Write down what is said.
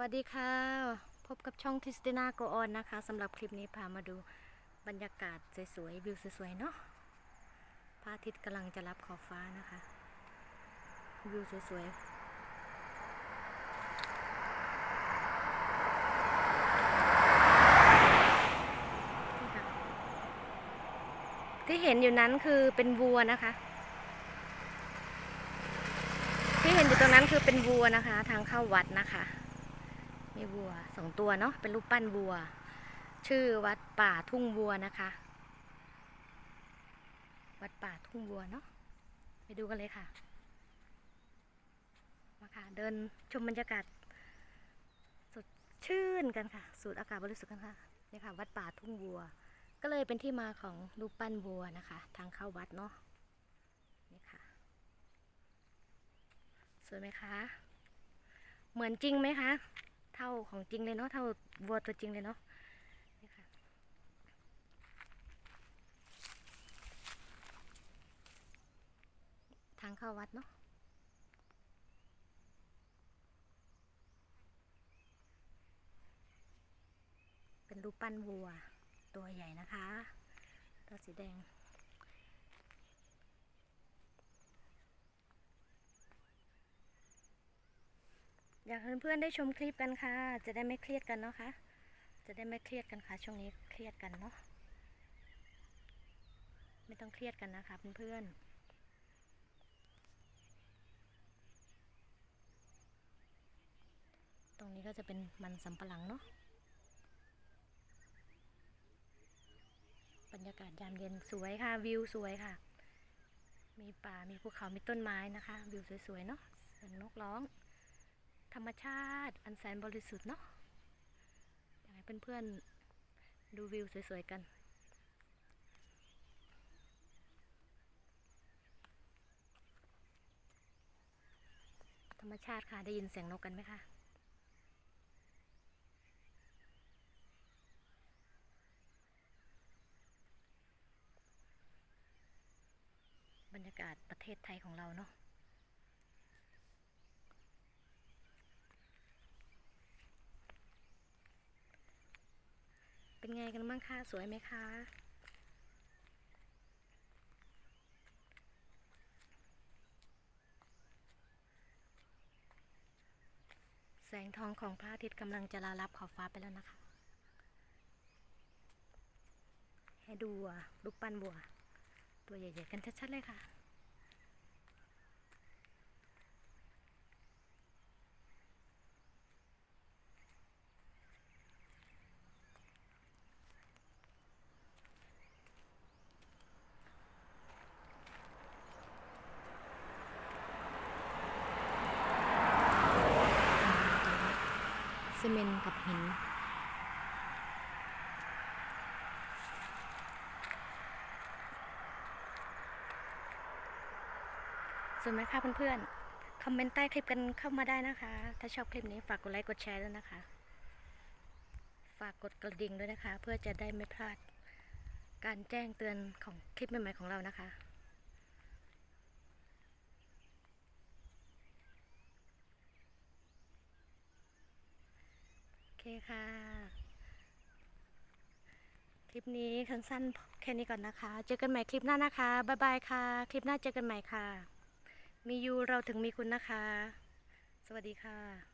วัสดีค่ะ พบกับช่องคริสติน่าโกออนนะคะสำหรับคลิปนี้พามาดูบรรยากาศสวยๆวิวสวยๆเนาะพระอาทิตย์กำลังจะรับขอบฟ้านะคะ วิวสวยๆที่เห็นอยู่นั้นคือเป็นวัวนะคะ ที่เห็นอยู่ตรงนั้นคือเป็นวัวนะคะ ทางเข้าวัดนะคะ มีวัวสองตัวเนาะเป็นรูปปั้นวัว ชื่อวัดป่าทุ่งวัวนะคะ วัดป่าทุ่งวัวเนาะไปดูกันเลยค่ะมาค่ะ เดินชมบรรยากาศสดชื่นกันค่ะ สูดอากาศบริสุทธิ์กันค่ะนี่ค่ะ วัดป่าทุ่งวัว ก็เลยเป็นที่มาของรูปปั้นวัวนะคะ ทางเข้าวัดเนาะนี่ค่ะสวยไหมคะ เหมือนจริงไหมคะ เท่าของจริงเลยเนาะเท่าวัวตัวจริงเลยเนาะนี่ค่ะทางเข้าวัดเนาะเป็นรูปปั้นวัวตัวใหญ่นะคะตัวสีแดง อยากให้เพื่อนๆได้ชมคลิปกันค่ะ จะได้ไม่เครียดกันเนาะคะจะได้ไม่เครียดกันค่ะ ช่วงนี้เครียดกันเนาะไม่ต้องเครียดกันนะคะเพื่อนๆตรงนี้ก็จะเป็นมันสำปะหลังเนาะ บรรยากาศยามเย็นสวยค่ะ วิวสวยค่ะ มีป่า มีภูเขา มีต้นไม้นะคะ วิวสวยๆเนาะเสียงนกร้อง ธรรมชาติอันแสนบริสุทธิ์เนาะอยากให้เพื่อนๆดูวิวสวยๆกัน ธรรมชาติค่ะ ได้ยินเสียงนกกันไหมคะบรรยากาศประเทศไทยของเราเนาะ เป็นไงกันบ้างคะสวยไหมคะแสงทองของพระอาทิตย์กำลังจะลาลับขอบฟ้าไปแล้วนะคะ ให้ดูวัวรูปปั้นวัว ตัวใหญ่ๆกันชัดๆเลยค่ะ ซีเมนต์กับหินสวยไหมคะเพื่อนๆ คอมเมนต์ใต้คลิปกันเข้ามาได้นะคะ ถ้าชอบคลิปนี้ฝากกดไลค์กดแชร์ด้วยนะคะ ฝากกดกระดิ่งด้วยนะคะ เพื่อจะได้ไม่พลาดการแจ้งเตือนของคลิปใหม่ๆของเรานะคะ เคค่ะ คลิปนี้สั้นแค่นี้ก่อนนะคะ เจอกันใหม่คลิปหน้านะคะ บ๊ายบายค่ะ คลิปหน้าเจอกันใหม่ค่ะ มียูเราถึงมีคุณนะคะ สวัสดีค่ะ